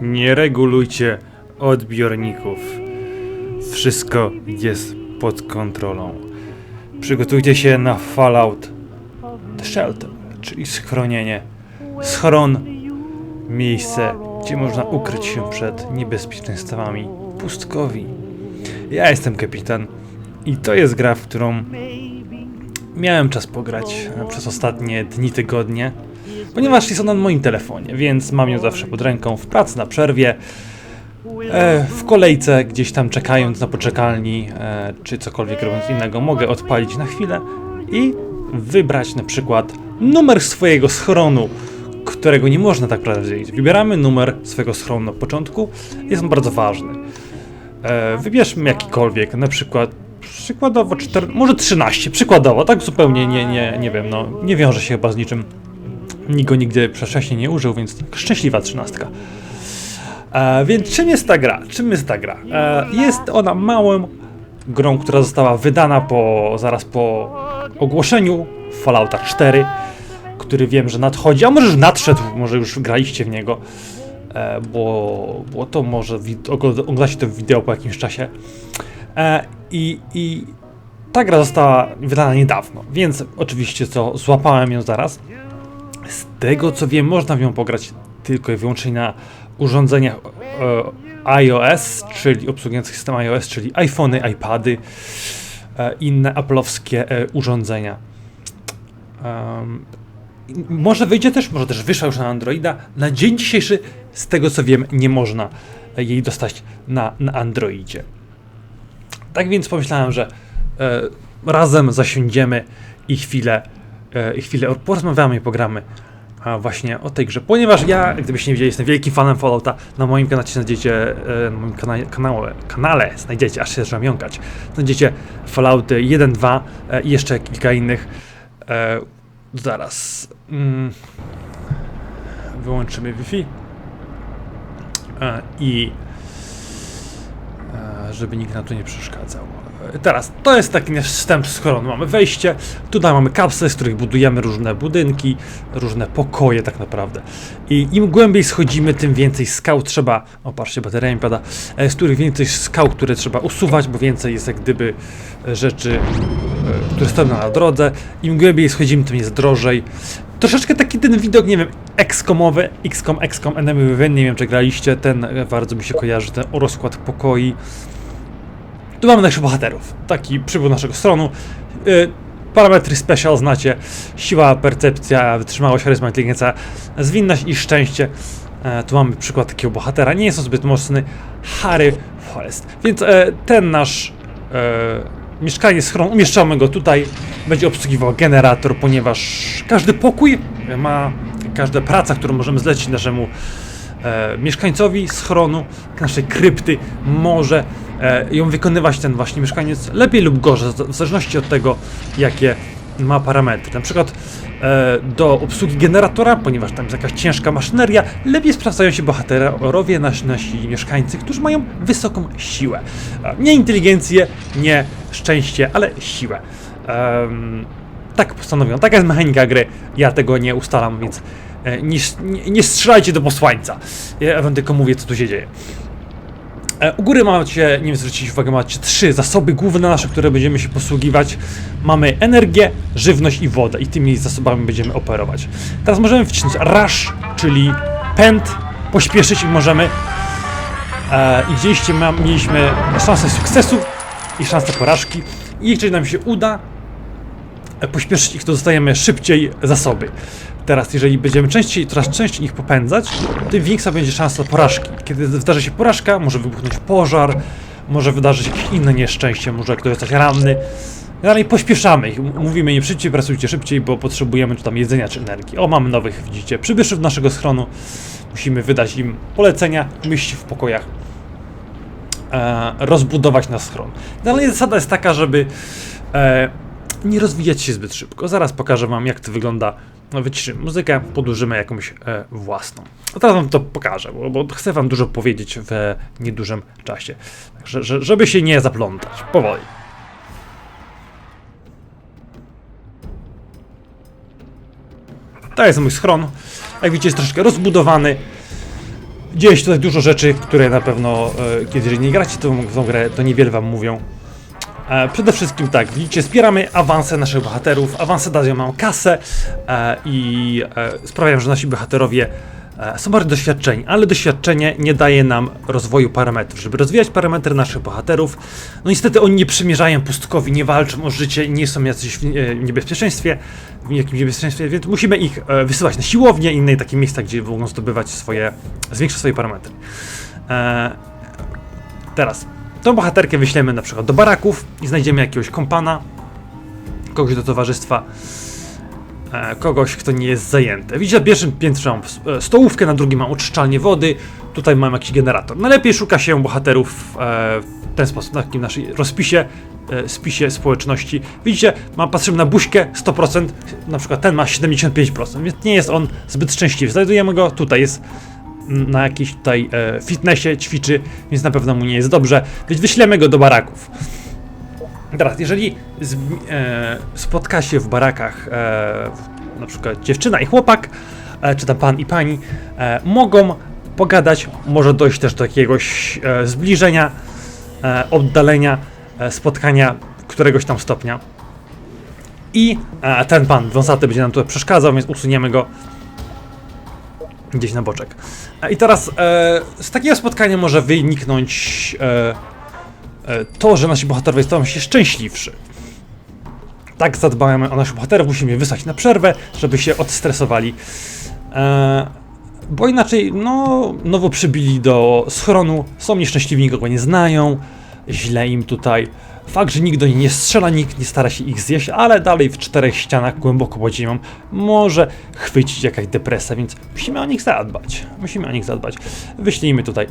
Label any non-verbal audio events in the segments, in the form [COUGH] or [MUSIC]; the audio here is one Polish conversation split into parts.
Nie regulujcie odbiorników. Wszystko jest pod kontrolą. Przygotujcie się na Fallout Shelter, czyli schronienie. Schron, miejsce, gdzie można ukryć się przed niebezpieczeństwami pustkowi. Ja jestem kapitan i to jest gra, w którą miałem czas pograć e, przez ostatnie dni, tygodnie, ponieważ jest ona na moim telefonie, więc mam ją zawsze pod ręką w pracy, na przerwie, e, w kolejce, gdzieś tam czekając na poczekalni, e, czy cokolwiek robiąc innego, mogę odpalić na chwilę i wybrać na przykład numer swojego schronu, którego nie można tak naprawdę wziąć. Wybieramy numer swojego schronu na początku, jest on bardzo ważny. Wybierzmy jakikolwiek, na przykład przykładowo 4, może 13, przykładowo, tak zupełnie nie, nie, nie wiem, no nie wiąże się chyba z niczym. Nikt go nigdy wcześniej nie użył, więc szczęśliwa trzynastka. E, więc czym jest ta gra? Czym jest ta gra? E, jest ona małą grą, która została wydana po, zaraz po ogłoszeniu Fallouta 4, który wiem, że nadchodzi, a może już nadszedł, może już graliście w niego, e, bo, bo to może oglądacie to wideo po jakimś czasie. E, i, I ta gra została wydana niedawno, więc oczywiście co, złapałem ją zaraz. Z tego co wiem, można w nią pograć tylko i wyłącznie na urządzeniach e, iOS, czyli obsługujących system iOS, czyli iPhony, iPady, e, inne aplowskie e, urządzenia. I może wyjdzie też, może też wyszła już na Androida. Na dzień dzisiejszy, z tego co wiem, nie można jej dostać na, na Androidzie. Tak więc pomyślałem, że e, razem zasiądziemy i chwilę, e, i chwilę porozmawiamy i pogramy a właśnie o tej grze, ponieważ ja, gdybyście nie wiedzieli, jestem wielkim fanem Fallouta, na moim kanale znajdziecie, e, na moim kanale, kanale, kanale znajdziecie, aż się zaczynam jąkać, znajdziecie Fallouty 1, 2 e, i jeszcze kilka innych. E, zaraz. Mm, wyłączymy Wi-Fi. E, I żeby nikt nam tu nie przeszkadzał. E, Teraz, to jest taki nasz wstęp schronu. Mamy wejście, tutaj mamy kapsle, z których budujemy różne budynki, różne pokoje tak naprawdę. I im głębiej schodzimy, tym więcej skał trzeba, o patrzcie, bateria mi pada, e, z których więcej skał, które trzeba usuwać, bo więcej jest jak gdyby e, rzeczy, e, które stoją na drodze. Im głębiej schodzimy, tym jest drożej. Troszeczkę taki ten widok, nie wiem, XCOMowy, XCOM, XCOM, Enemy Within, nie wiem czy graliście, ten e, bardzo mi się kojarzy, ten rozkład pokoi. Tu mamy naszych bohaterów, taki przybór naszego stronu. Yy, parametry special znacie, siła, percepcja, wytrzymałość, charyzma, inteligencja, zwinność i szczęście. E, tu mamy przykład takiego bohatera, nie jest on zbyt mocny, Harry Forest. Więc ten nasz mieszkanie, schron, umieszczamy go tutaj, będzie obsługiwał generator, ponieważ każdy pokój ma, każda praca, którą możemy zlecić naszemu e, mieszkańcowi schronu, naszej krypty, może e, ją wykonywać ten właśnie mieszkaniec lepiej lub gorzej, w zależności od tego, jakie ma parametry. Na przykład e, do obsługi generatora, ponieważ tam jest jakaś ciężka maszyneria, lepiej sprawdzają się bohaterowie, nasi, nasi mieszkańcy, którzy mają wysoką siłę. E, nie inteligencję, nie szczęście, ale siłę. Em, tak postanowiono, taka jest mechanika gry, ja tego nie ustalam, więc e, nie, nie, nie strzelajcie do posłańca. Ja wam tylko mówię, co tu się dzieje. E, U góry macie, nie wiem, zwrócić uwagę, macie trzy zasoby główne nasze, które będziemy się posługiwać. Mamy energię, żywność i wodę i tymi zasobami będziemy operować. Teraz możemy wcisnąć rush, czyli pęd, pośpieszyć i możemy. E, I ma- mieliśmy szansę sukcesu i szansę porażki. I jeżeli nam się uda e, pośpieszyć ich, to dostajemy szybciej zasoby. Teraz, jeżeli będziemy częściej, coraz częściej ich popędzać, tym większa będzie szansa porażki. Kiedy zdarzy się porażka, może wybuchnąć pożar, może wydarzyć jakieś inne nieszczęście, może ktoś zostać ranny. Dalej pośpieszamy ich. Mówimy im szybciej, pracujcie szybciej, bo potrzebujemy tu tam jedzenia czy energii. O, mamy nowych, widzicie, przybyszów naszego schronu. Musimy wydać im polecenia, umieścić w pokojach E, rozbudować nasz schron. No, Dalej zasada jest taka, żeby e, nie rozwijać się zbyt szybko. Zaraz pokażę Wam, jak to wygląda. No, Wyciszymy muzykę, podłużymy jakąś e, własną. A teraz Wam to pokażę, bo, bo, chcę Wam dużo powiedzieć w niedużym czasie. Także, że, żeby się nie zaplątać. Powoli. To jest mój schron. Jak widzicie, jest troszkę rozbudowany. Dzieje się tutaj dużo rzeczy, które na pewno, e, kiedy nie gracie tą, tą grę, to niewiele wam mówią. E, przede wszystkim tak, widzicie, wspieramy awanse naszych bohaterów. Awanse dają nam kasę e, i e, sprawiają, że nasi bohaterowie są bardzo doświadczeni, ale doświadczenie nie daje nam rozwoju parametrów. Żeby rozwijać parametry naszych bohaterów, no niestety oni nie przymierzają pustkowi, nie walczą o życie, nie są jacyś w e, niebezpieczeństwie, w jakimś niebezpieczeństwie, więc musimy ich e, wysyłać na siłownię i inne takie miejsca, gdzie mogą zdobywać swoje, zwiększyć swoje parametry. E, teraz, tą bohaterkę wyślemy na przykład do baraków i znajdziemy jakiegoś kompana, kogoś do towarzystwa, e, kogoś, kto nie jest zajęty. Widzicie, na pierwszym piętrze mam e, stołówkę, na drugim mam oczyszczalnię wody, tutaj mam jakiś generator. Najlepiej szuka się bohaterów e, w ten sposób, na takim naszym rozpisie, e, spisie społeczności. Widzicie, mam, patrzymy na buźkę 100%, na przykład ten ma 75%, więc nie jest on zbyt szczęśliwy. Znajdujemy go, tutaj jest na jakimś tutaj e, fitnessie, ćwiczy, więc na pewno mu nie jest dobrze, więc wyślemy go do baraków. Teraz, jeżeli z, e, spotka się w barakach e, na przykład dziewczyna i chłopak, e, czy tam pan i pani, e, mogą pogadać, może dojść też do jakiegoś e, zbliżenia, e, oddalenia, e, spotkania któregoś tam stopnia. I e, ten pan wąsaty będzie nam tutaj przeszkadzał, więc usuniemy go gdzieś na boczek. E, I teraz e, z takiego spotkania może wyniknąć e, to, że nasi bohaterowie staną się szczęśliwszy. Tak zadbamy o naszych bohaterów, musimy je wysłać na przerwę, żeby się odstresowali. E, bo inaczej, no, nowo przybili do schronu, są nieszczęśliwi, nikogo nie znają, źle im tutaj. Fakt, że nikt do nich nie strzela, nikt nie stara się ich zjeść, ale dalej w czterech ścianach, głęboko pod ziemią, może chwycić jakaś depresja, więc musimy o nich zadbać. Musimy o nich zadbać. Wyślijmy tutaj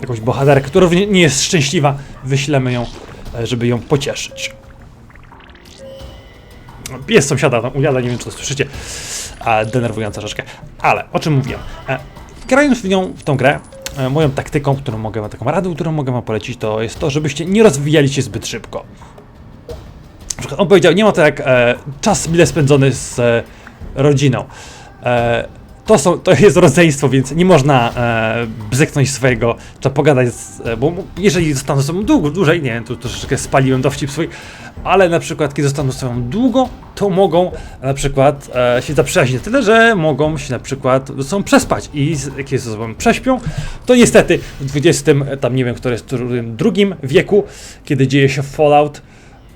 jakąś bohaterkę, która również nie jest szczęśliwa, wyślemy ją, e, żeby ją pocieszyć. Pies sąsiada tam ujada, nie wiem czy to słyszycie, a denerwująca rzeczkę. Ale o czym mówiłem? E, grając w nią, w tą grę, e, moją taktyką, którą mogę, taką radą, którą mogę wam polecić, to jest to, żebyście nie rozwijali się zbyt szybko. On powiedział, nie ma to jak e, czas mile spędzony z e, rodziną. E, to, są, to jest rodzeństwo, więc nie można e, bzyknąć swojego, trzeba pogadać, z, e, bo jeżeli zostaną sobą długo, dłużej, nie wiem, tu troszeczkę spaliłem dowcip swój, ale na przykład kiedy zostaną sobą długo, to mogą na przykład e, się zaprzyjaźnić tyle, że mogą się na przykład sobą przespać i się ze sobą prześpią, to niestety w XX, e, tam nie wiem, który jest którym drugim wieku, kiedy dzieje się Fallout,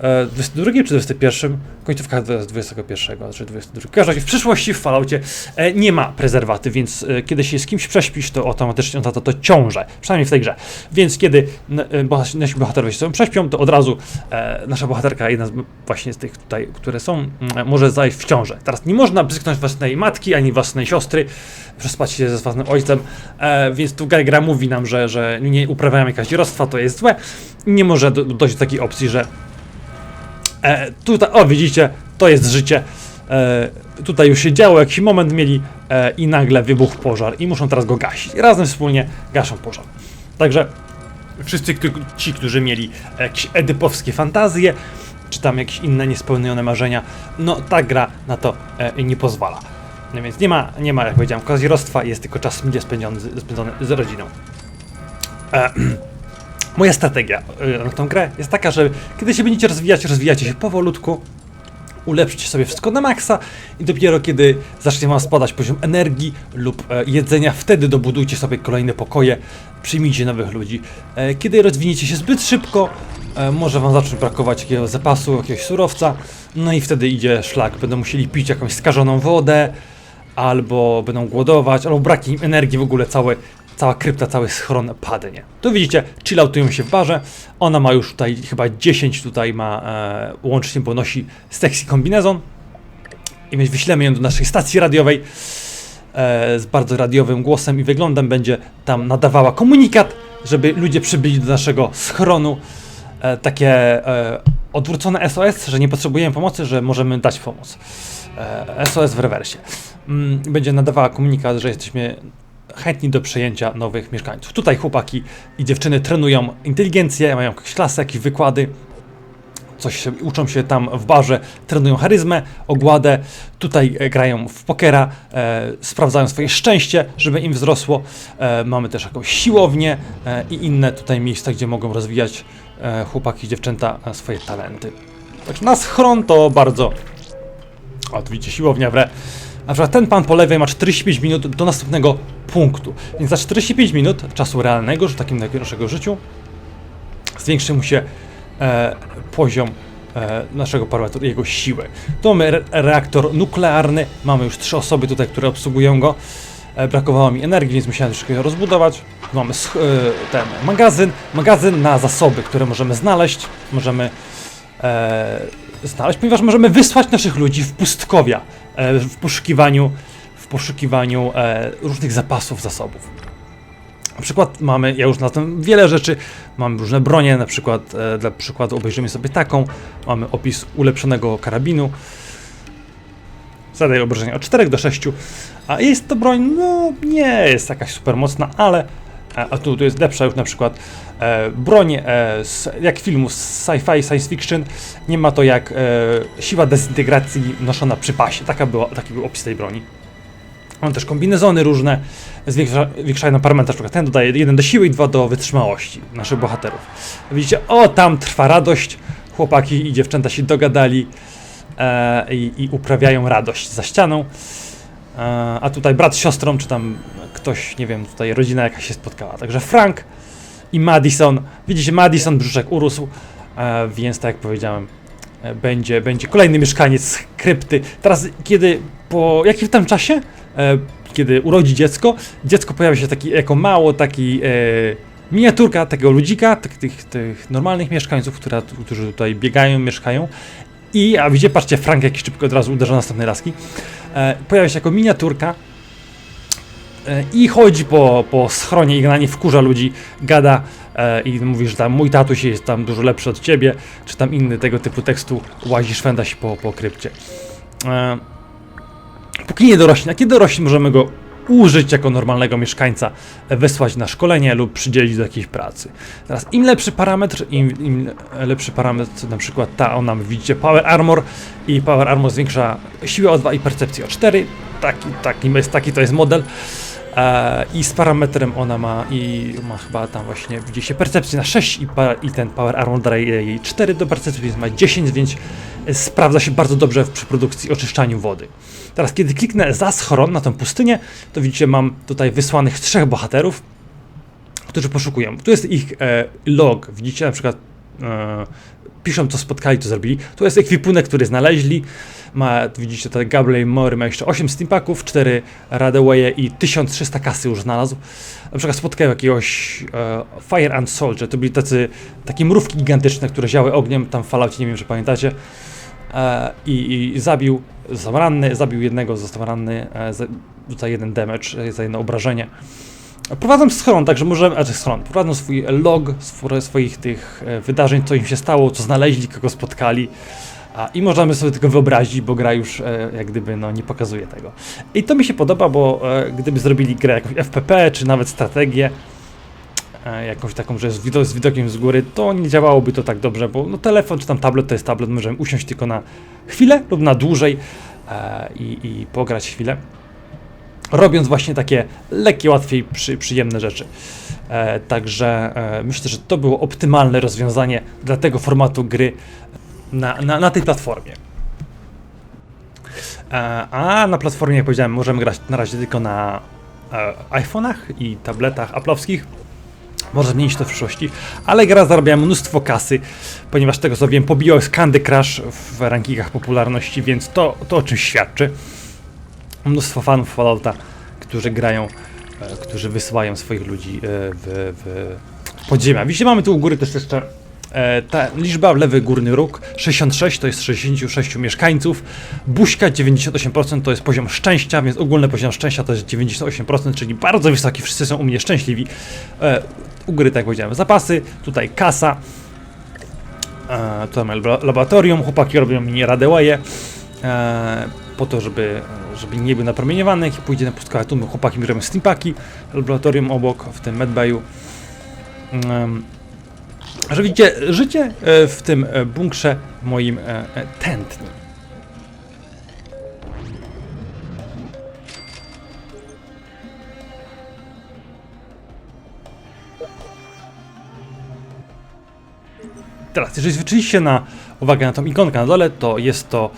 e, 22 czy 21? Końcówka 21, czy 22. W każdym razie w przyszłości w Falloutie e, nie ma prezerwaty, więc e, kiedy się z kimś prześpisz, to automatycznie on to, to ciąże. Przynajmniej w tej grze. Więc kiedy e, nasi bohaterowie się prześpią, to od razu e, nasza bohaterka, jedna z, właśnie z tych tutaj, które są, mm, może zajść w ciążę. Teraz nie można bzyknąć własnej matki, ani własnej siostry, przespać się ze własnym ojcem, e, więc tu gra, mówi nam, że, że nie uprawiają jakiegoś dzielostwa, to jest złe. Nie może do, dojść do takiej opcji, że E, tutaj, o widzicie, to jest życie. E, tutaj już się działo, jakiś moment mieli e, i nagle wybuchł pożar i muszą teraz go gasić. Razem wspólnie gaszą pożar. Także wszyscy ci, którzy mieli jakieś edypowskie fantazje, czy tam jakieś inne niespełnione marzenia, no ta gra na to e, nie pozwala. No więc nie ma, nie ma jak powiedziałem, kozierostwa, jest tylko czas mile spędzony, spędzony z rodziną. E, [CLEARS THROAT] Moja strategia y, na tą grę jest taka, że kiedy się będziecie rozwijać, rozwijacie się powolutku, ulepszycie sobie wszystko na maksa i dopiero kiedy zacznie wam spadać poziom energii lub e, jedzenia, wtedy dobudujcie sobie kolejne pokoje, przyjmijcie nowych ludzi. E, kiedy rozwiniecie się zbyt szybko, e, może wam zacząć brakować jakiegoś zapasu, jakiegoś surowca, no i wtedy idzie szlak, będą musieli pić jakąś skażoną wodę, albo będą głodować, albo brak im energii w ogóle całe, cała krypta, cały schron padnie. Tu widzicie, chilloutują się w barze. Ona ma już tutaj chyba 10 tutaj ma e, łącznie, bo nosi sexy kombinezon. I więc wyślemy ją do naszej stacji radiowej e, z bardzo radiowym głosem i wyglądem. Będzie tam nadawała komunikat, żeby ludzie przybyli do naszego schronu. E, takie e, odwrócone SOS, że nie potrzebujemy pomocy, że możemy dać pomoc. E, SOS w rewersie. Mm, Będzie nadawała komunikat, że jesteśmy chętni do przejęcia nowych mieszkańców. Tutaj chłopaki i dziewczyny trenują inteligencję, mają jakieś klasy, jakieś wykłady, coś uczą się tam w barze, trenują charyzmę, ogładę, tutaj e, grają w pokera, e, sprawdzają swoje szczęście, żeby im wzrosło. E, mamy też jakąś siłownię e, i inne tutaj miejsca, gdzie mogą rozwijać e, chłopaki i dziewczęta e, swoje talenty. Także na schron to bardzo... O, tu widzicie, siłownia w re. Na przykład ten pan po lewej ma 45 minut do następnego punktu. Więc za 45 minut czasu realnego, że takim naszego życiu, zwiększy mu się e, poziom e, naszego parametru, jego siły. Tu mamy re reaktor nuklearny, mamy już trzy osoby tutaj, które obsługują go. E, brakowało mi energii, więc musiałem troszkę rozbudować. Mamy e, ten magazyn, magazyn na zasoby, które możemy znaleźć, możemy e, znaleźć, ponieważ możemy wysłać naszych ludzi w pustkowia w poszukiwaniu, w poszukiwaniu e, różnych zapasów, zasobów. Na przykład mamy, ja już znalazłem wiele rzeczy, mamy różne bronie, na przykład e, dla przykładu obejrzymy sobie taką, mamy opis ulepszonego karabinu, zadaje obrażenia od 4 do 6, a jest to broń, no nie jest jakaś super mocna, ale e, a tu, tu jest lepsza już na przykład e, broń e, z, jak filmu sci-fi, science fiction, nie ma to jak e, siła dezintegracji noszona przy pasie, Taka była, taki był opis tej broni. Mam też kombinezony różne, zwiększa, zwiększają nam parametr, ten dodaje 1 do siły i 2 do wytrzymałości naszych bohaterów. Widzicie, o tam trwa radość, chłopaki i dziewczęta się dogadali e, i, i uprawiają radość za ścianą. E, a tutaj brat z siostrą, czy tam ktoś, nie wiem, tutaj rodzina jakaś się spotkała. Także Frank i Madison. Widzicie, Madison brzuszek urósł, e, więc tak jak powiedziałem, e, będzie, będzie kolejny mieszkaniec krypty. Teraz, kiedy po jakim tam czasie, e, kiedy urodzi dziecko, dziecko pojawia się taki jako mało taki e, miniaturka takiego ludzika, tych, tych, tych normalnych mieszkańców, która, którzy tutaj biegają, mieszkają. I, a widzicie, patrzcie, Frank jakiś szybko od razu uderza następnej laski. E, pojawia się jako miniaturka i chodzi po, po schronie i generalnie wkurza ludzi, gada e, i mówi, że tam mój tatuś jest tam dużo lepszy od ciebie, czy tam inny tego typu tekstu, łazi szwenda się po, po krypcie. E, póki nie dorośnie, a kiedy dorośnie możemy go użyć jako normalnego mieszkańca, e, wysłać na szkolenie lub przydzielić do jakiejś pracy. Teraz im lepszy parametr, im, im lepszy parametr, na przykład ta, ona, widzicie, Power Armor i Power Armor zwiększa siłę o 2 i percepcję o 4, taki, taki, jest, taki to jest model. E, I z parametrem ona ma i ma chyba tam właśnie, widzicie, percepcję na 6 i, i ten Power Armor jej 4 do percepcji, więc ma 10, więc sprawdza się bardzo dobrze przy produkcji oczyszczaniu wody. Teraz, kiedy kliknę za schron na tę pustynię, to widzicie, mam tutaj wysłanych trzech bohaterów, którzy poszukują. Tu jest ich e, log. Widzicie, na przykład e, piszą, co spotkali, co zrobili. Tu jest ekwipunek, który znaleźli. Ma, widzicie, tutaj Gabriel Mory ma jeszcze 8 steampaków, 4 Radewaye i 1300 kasy już znalazł. Na przykład spotkają jakiegoś e, Fire and Soldier. To byli tacy, takie mrówki gigantyczne, które ziały ogniem, tam w Falloutie, nie wiem, czy pamiętacie. E, i, i zabił, został ranny, zabił jednego, został ranny, e, za, za jeden damage, e, za jedno obrażenie. Prowadzą schron, także możemy, znaczy schron, prowadzą swój log swo- swoich tych e, wydarzeń, co im się stało, co znaleźli, kogo spotkali. A, I możemy sobie tylko wyobrazić, bo gra już e, jak gdyby no, nie pokazuje tego. I to mi się podoba, bo e, gdyby zrobili grę jakąś FPP, czy nawet strategię, e, jakąś taką, że z, z widokiem z góry, to nie działałoby to tak dobrze, bo no, telefon czy tam tablet to jest tablet, możemy usiąść tylko na chwilę lub na dłużej e, i, i pograć chwilę, robiąc właśnie takie lekkie, łatwiej przy, przyjemne rzeczy. E, także e, myślę, że to było optymalne rozwiązanie dla tego formatu gry na, na, na tej platformie. E, a na platformie, jak powiedziałem, możemy grać na razie tylko na e, iPhone'ach i tabletach Apple'owskich. Może zmienić to w przyszłości, ale gra zarabia mnóstwo kasy, ponieważ tego co wiem, pobijał Candy Crush w rankingach popularności, więc to, to o czymś świadczy. Mnóstwo fanów Fallouta, którzy grają, e, którzy wysyłają swoich ludzi w, w podziemia. Widzicie, mamy tu u góry też jeszcze ta liczba, lewy górny róg 66 to jest 66 mieszkańców, buźka 98% to jest poziom szczęścia, więc ogólny poziom szczęścia to jest 98%, czyli bardzo wysoki, wszyscy są u mnie szczęśliwi. E, u góry, tak jak powiedziałem, zapasy, tutaj kasa, e, tutaj mamy labo- laboratorium, chłopaki robią mini radełaje, e, po to, żeby, żeby nie był napromieniowany, jak pójdzie na pustkę, tu my chłopaki mi robią steampaki, laboratorium obok, w tym medbayu. Um, że widzicie, życie e, w tym e, bunkrze moim e, tętnim. Teraz, jeżeli zwróciliście na uwagę na tą ikonkę na dole, to jest to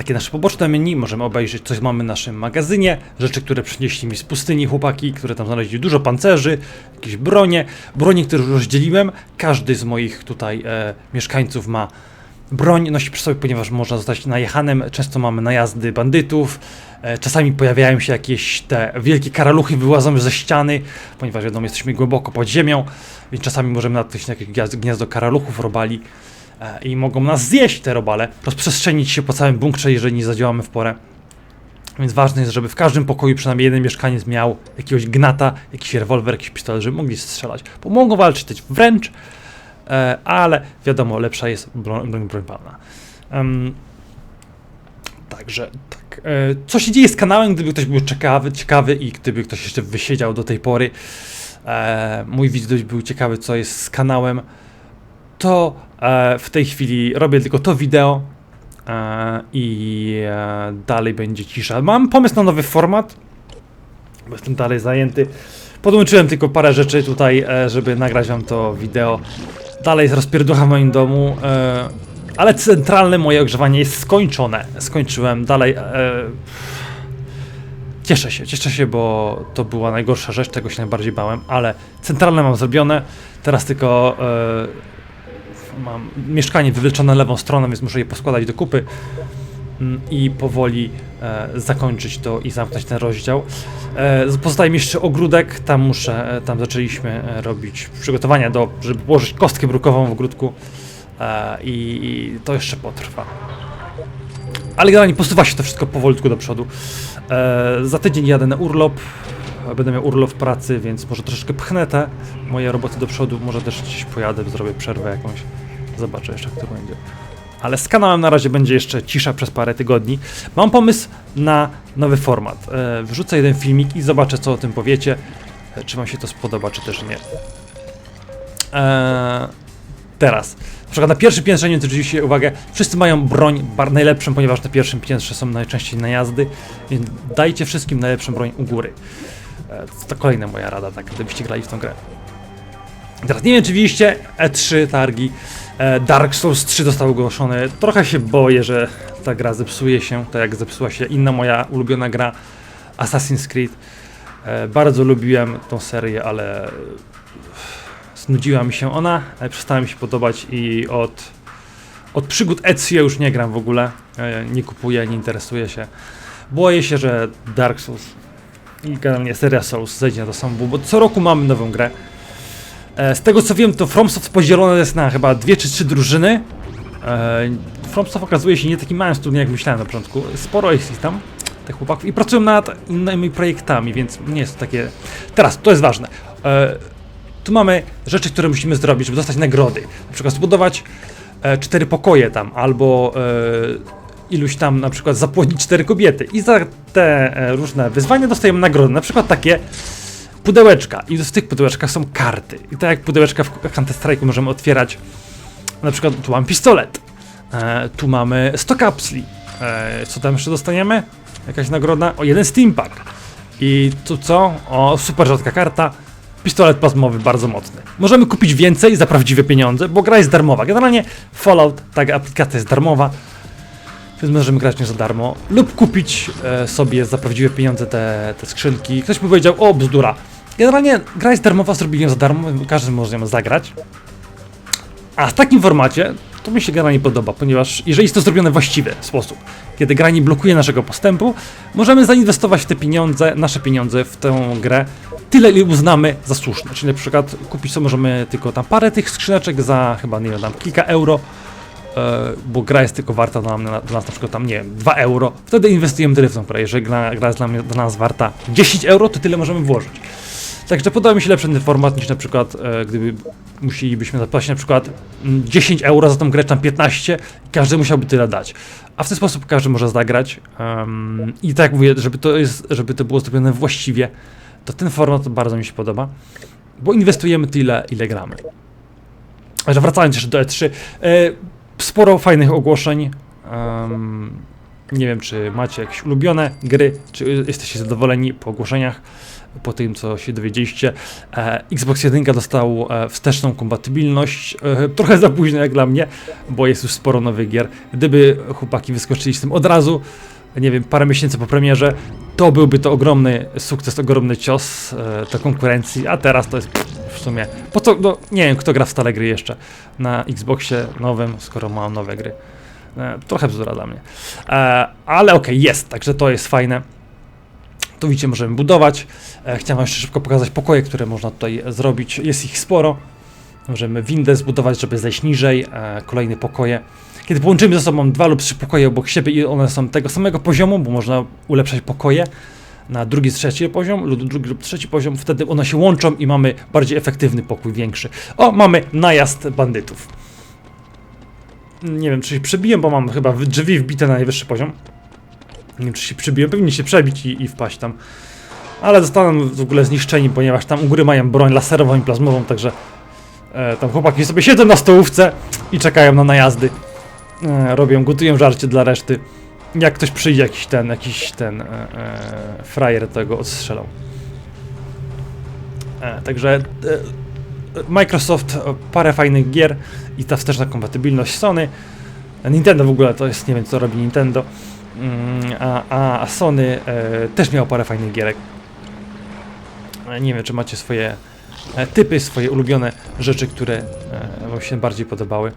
takie nasze poboczne menu. Możemy obejrzeć, coś mamy w naszym magazynie, rzeczy, które przynieśli mi z pustyni chłopaki, które tam znaleźli dużo pancerzy, jakieś bronie, bronie, które już rozdzieliłem. Każdy z moich tutaj e, mieszkańców ma broń nosi przy sobie, ponieważ można zostać najechanym. Często mamy najazdy bandytów. E, Czasami pojawiają się jakieś te wielkie karaluchy, wyłażą ze ściany, ponieważ wiadomo, jesteśmy głęboko pod ziemią, więc czasami możemy natknąć na jakieś gniazdo- karaluchów, robali i mogą nas zjeść te robale, rozprzestrzenić się po całym bunkrze, jeżeli nie zadziałamy w porę. Więc ważne jest, żeby w każdym pokoju przynajmniej jeden mieszkaniec miał jakiegoś gnata, jakiś rewolwer, jakiś pistolet, żeby mogli strzelać. Bo mogą walczyć wręcz, e, ale wiadomo, lepsza jest broń, broń, broń palna. Em, także tak. E, co się dzieje z kanałem, gdyby ktoś był ciekawy, ciekawy i gdyby ktoś jeszcze wysiedział do tej pory, e, mój widz był ciekawy, co jest z kanałem, to e, w tej chwili robię tylko to wideo e, i e, dalej będzie cisza. Mam pomysł na nowy format, bo jestem dalej zajęty. Podłączyłem tylko parę rzeczy tutaj, żeby nagrać wam to wideo. Dalej jest rozpierducha w moim domu, ale centralne moje ogrzewanie jest skończone. Skończyłem dalej. Cieszę się, cieszę się, bo to była najgorsza rzecz, tego się najbardziej bałem, ale centralne mam zrobione. Teraz tylko mam mieszkanie wywleczone lewą stronę, więc muszę je poskładać do kupy mm, i powoli e, zakończyć to i zamknąć ten rozdział. E, pozostaje mi jeszcze ogródek, tam muszę, e, tam zaczęliśmy e, robić przygotowania do, żeby położyć kostkę brukową w ogródku e, i, i to jeszcze potrwa. Ale generalnie posuwa się to wszystko powolutku do przodu. E, za tydzień jadę na urlop, będę miał urlop pracy, więc może troszeczkę pchnę te moje roboty do przodu, może też gdzieś pojadę, zrobię przerwę jakąś, zobaczę jeszcze jak to będzie. Ale z kanałem na razie będzie jeszcze cisza przez parę tygodni. Mam pomysł na nowy format. E, wrzucę jeden filmik i zobaczę, co o tym powiecie. E, czy Wam się to spodoba, czy też nie. E, teraz. Na przykład na pierwszym piętrze, nie wiem, zwróciliście uwagę, wszyscy mają broń najlepszą, ponieważ na pierwszym piętrze są najczęściej najazdy, więc dajcie wszystkim najlepszą broń u góry. E, to kolejna moja rada, tak, gdybyście grali w tą grę. Teraz nie wiem, czy widzieliście E3 targi. E, Dark Souls 3 został ogłoszony. Trochę się boję, że ta gra zepsuje się, tak jak zepsuła się inna moja ulubiona gra Assassin's Creed. E, bardzo lubiłem tą serię, ale znudziła mi się ona, przestała mi się podobać i od, od przygód Ezio już nie gram w ogóle. E, nie kupuję, nie interesuję się. Boję się, że Dark Souls i generalnie seria Souls zejdzie na to samo, bo co roku mamy nową grę. E, Z tego co wiem, to FromSoft podzielone jest na chyba dwie czy trzy drużyny. E, FromSoft okazuje się nie taki małym studiem, jak myślałem na początku. Sporo jest ich tam, tych chłopaków, i pracują nad innymi projektami, więc nie jest to takie... Teraz, to jest ważne. E, Tu mamy rzeczy, które musimy zrobić, żeby dostać nagrody. Na przykład zbudować cztery pokoje tam, albo iluś tam na przykład zapłodnić cztery kobiety. I za te różne wyzwania dostajemy nagrody. Na przykład takie pudełeczka i w tych pudełeczkach są karty. I tak jak pudełeczka w Counter Strike'u możemy otwierać, na przykład tu mam pistolet, e, tu mamy 100 kapsli. E, co tam jeszcze dostaniemy? Jakaś nagroda? O, jeden Steampack. I tu co? O, super rzadka karta. Pistolet plazmowy bardzo mocny. Możemy kupić więcej za prawdziwe pieniądze, bo gra jest darmowa. Generalnie Fallout, ta aplikacja jest darmowa, więc możemy grać nie za darmo. Lub kupić e, sobie za prawdziwe pieniądze te, te skrzynki. Ktoś by powiedział, o bzdura. Generalnie gra jest darmowa, zrobili ją za darmo, każdy może ją zagrać. A w takim formacie to mi się gra nie podoba, ponieważ jeżeli jest to zrobione w właściwy sposób, kiedy gra nie blokuje naszego postępu, możemy zainwestować te pieniądze, nasze pieniądze w tę grę tyle, ile uznamy za słuszne. Czyli na przykład kupić sobie możemy tylko tam parę tych skrzyneczek za chyba, nie wiem, tam kilka euro, bo gra jest tylko warta dla, mnie, dla nas na przykład tam, nie wiem, 2 euro. Wtedy inwestujemy tyle w tą grę. Jeżeli gra, gra jest dla, mnie, dla nas warta 10 euro, to tyle możemy włożyć. Także podoba mi się lepszy ten format niż na przykład, e, gdyby musielibyśmy zapłacić na przykład mm, 10 euro za tą grę, czy tam 15 i każdy musiałby tyle dać. A w ten sposób każdy może zagrać. em, I tak jak mówię, żeby to, jest, żeby to było zrobione właściwie, to ten format bardzo mi się podoba, bo inwestujemy tyle, ile gramy. Ale wracając jeszcze do E3, e, sporo fajnych ogłoszeń. Em, nie wiem, czy macie jakieś ulubione gry, czy jesteście zadowoleni po ogłoszeniach, po tym, co się dowiedzieliście. E, Xbox 1 dostał e, wsteczną kompatybilność, e, trochę za późno jak dla mnie, bo jest już sporo nowych gier. Gdyby chłopaki wyskoczyli z tym od razu, nie wiem, parę miesięcy po premierze, to byłby to ogromny sukces, ogromny cios e, do konkurencji, a teraz to jest w sumie, po co, no, nie wiem, kto gra w stare gry jeszcze na Xboxie nowym, skoro ma nowe gry. E, trochę bzdura dla mnie. E, ale okej, jest, także to jest fajne. Tu widzicie, możemy budować. Chciałem wam jeszcze szybko pokazać pokoje, które można tutaj zrobić. Jest ich sporo. Możemy windę zbudować, żeby zejść niżej. E, kolejne pokoje. Kiedy połączymy ze sobą dwa lub trzy pokoje obok siebie i one są tego samego poziomu, bo można ulepszać pokoje na drugi, trzeci poziom lub drugi lub trzeci poziom, wtedy one się łączą i mamy bardziej efektywny pokój, większy. O, mamy najazd bandytów. Nie wiem, czy się przebiłem, bo mam chyba drzwi wbite na najwyższy poziom. Nie wiem, czy się przebiłem, pewnie się przebić i, i wpaść tam. Ale zostaną w ogóle zniszczeni, ponieważ tam u góry mają broń laserową i plazmową, także e, tam chłopaki sobie siedzą na stołówce i czekają na najazdy. E, robią, gotują żarcie dla reszty. Jak ktoś przyjdzie, jakiś ten, jakiś ten e, e, frajer to go odstrzelał. E, także e, Microsoft e, parę fajnych gier i ta wsteczna kompatybilność Sony. Nintendo w ogóle to jest, nie wiem co robi Nintendo. Mm, A, a, Sony e, też miało parę fajnych gierek. E, Nie wiem, czy macie swoje e, typy, swoje ulubione rzeczy, które e, Wam się bardziej podobały.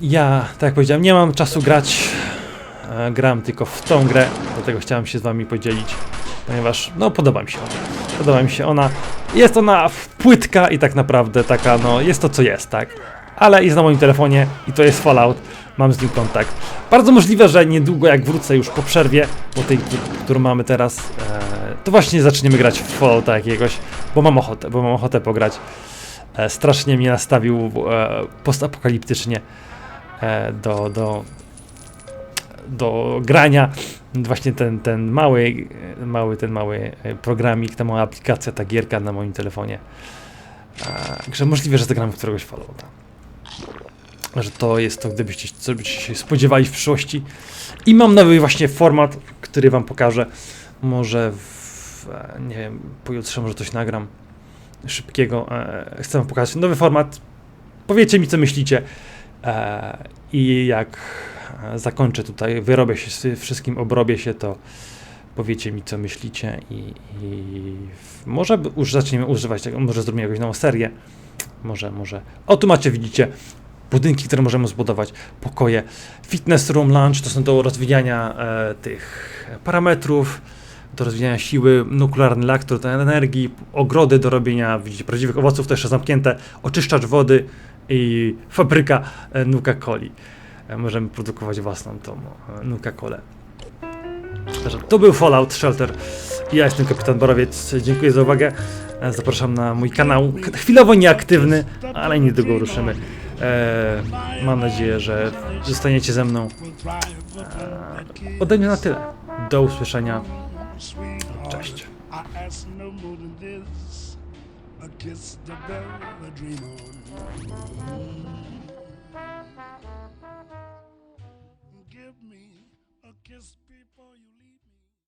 Ja, tak jak powiedziałem, nie mam czasu grać. Gram tylko w tą grę, dlatego chciałem się z Wami podzielić, ponieważ no podoba mi się ona. Podoba mi się ona. Jest ona płytka i tak naprawdę taka, no jest to co jest, tak. Ale jest na moim telefonie i to jest Fallout. Mam z nim kontakt. Bardzo możliwe, że niedługo jak wrócę już po przerwie, po tej, któ- którą mamy teraz, to właśnie zaczniemy grać w Fallouta jakiegoś, bo mam ochotę, bo mam ochotę pograć. E, strasznie mnie nastawił e, postapokaliptycznie e, do, do, do grania. Właśnie ten, ten mały, mały, ten mały e, programik, ta mała aplikacja, ta gierka na moim telefonie. E, Także możliwe, że zagramy w któregoś Fallouta. Że to jest to, gdybyście co byście się spodziewali w przyszłości. I mam nowy właśnie format, który wam pokażę. Może w, e, nie wiem, pojutrze może coś nagram szybkiego. E, chcę wam pokazać nowy format. Powiecie mi, co myślicie. E, I jak zakończę tutaj, wyrobię się z wszystkim, obrobię się, to powiecie mi, co myślicie i, i może już zaczniemy używać tego, może zrobimy jakąś nową serię. Może, może. O, tu macie, widzicie, budynki, które możemy zbudować, pokoje. Fitness room, lunch, to są do rozwijania e, tych parametrów, do rozwijania siły, nuklearny reaktor do energii, ogrody do robienia, widzicie, prawdziwych owoców, jeszcze zamknięte, oczyszczacz wody i fabryka e, Nuka-Coli. E, możemy produkować własną tą e, Nuka-Colę. To był Fallout Shelter. Ja jestem kapitan Borowiec. Dziękuję za uwagę. Zapraszam na mój kanał. Chwilowo nieaktywny, ale niedługo ruszymy. E, mam nadzieję, że zostaniecie ze mną. E, ode mnie na tyle. Do usłyszenia. Cześć. I